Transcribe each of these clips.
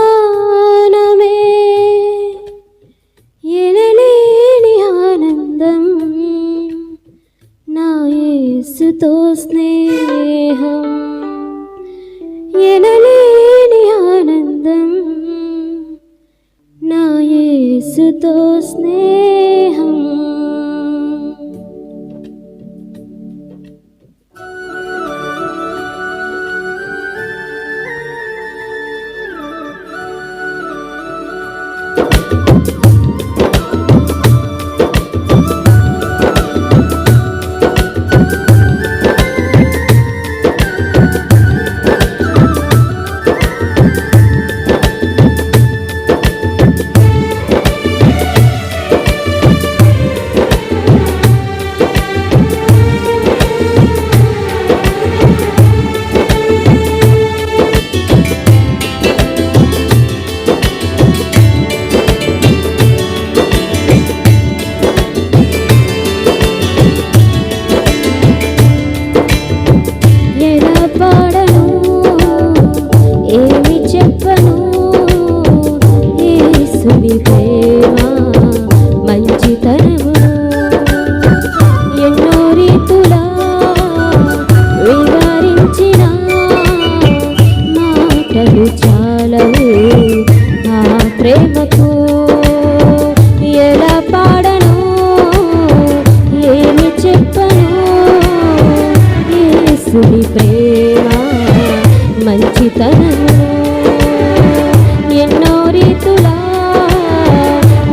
യേശുഗാനമേ എനലേനി ആനന്ദം నా యేసుతో స్నేహం ఎనలేని ఆనందం నా యేసుతో స్నేహం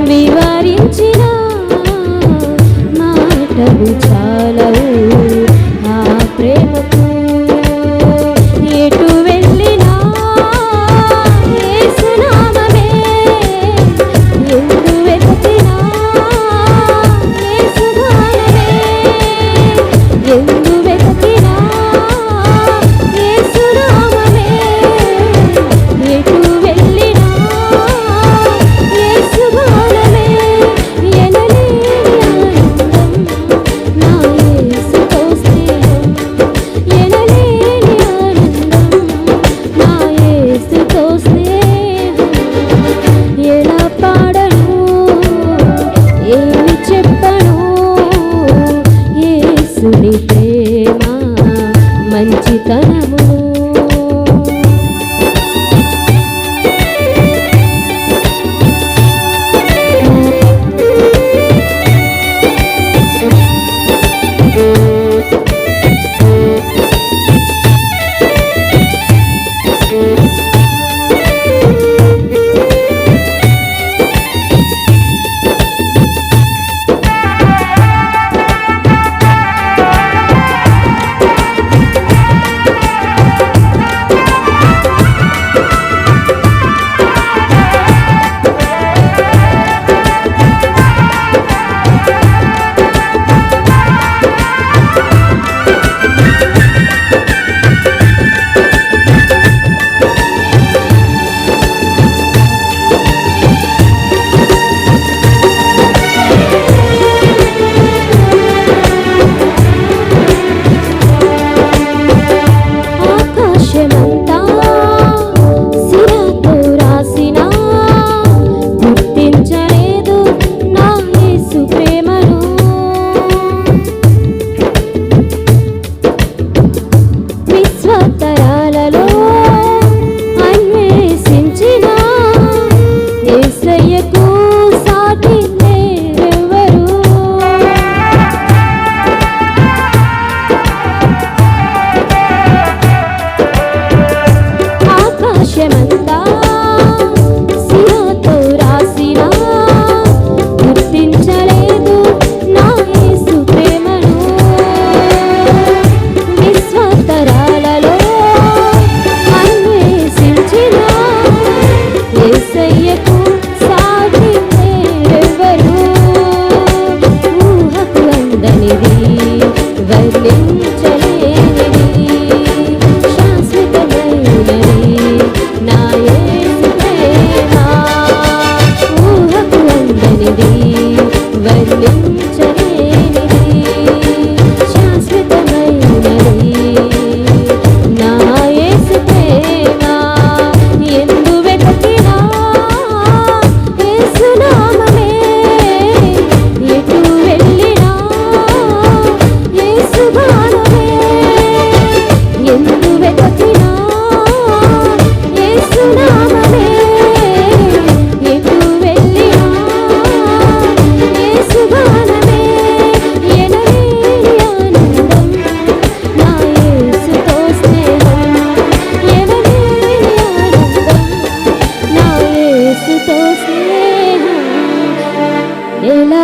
వివరించిన మాటలు చాలవు.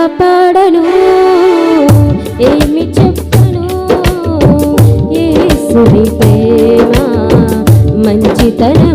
పాడను ఏమి చెప్పను? ఏసుని ప్రేమ మంచితనం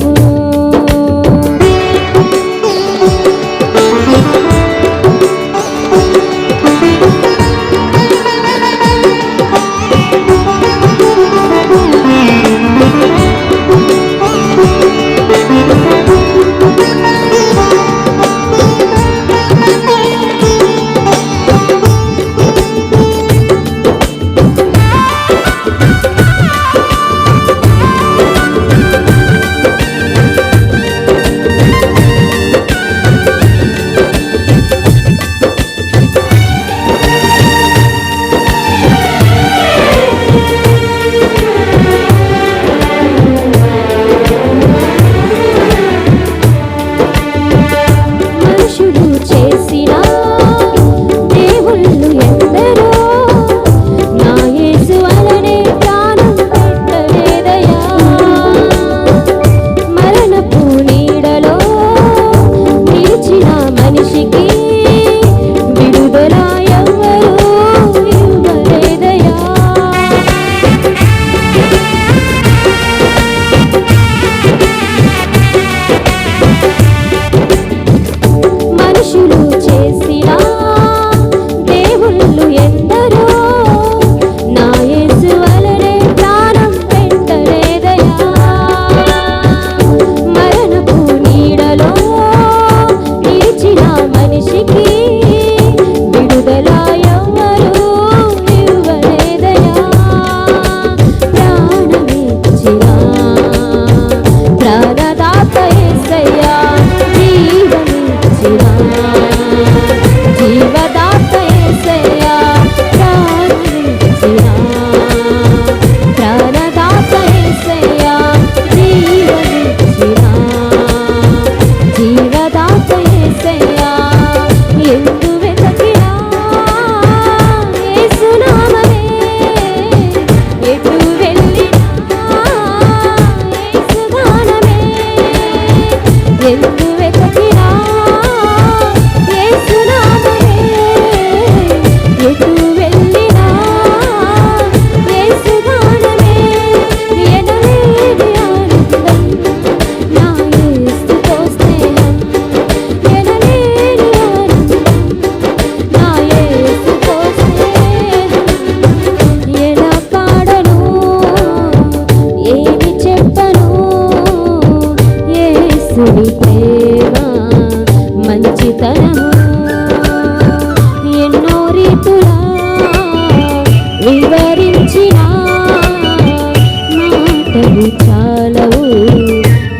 చాలవు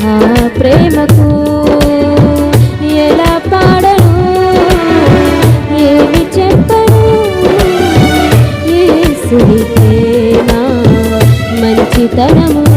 నా ప్రేమకు ఎలా పాడను? ఏమి చెప్పను? ఏ సుడితే నా మంచితనము.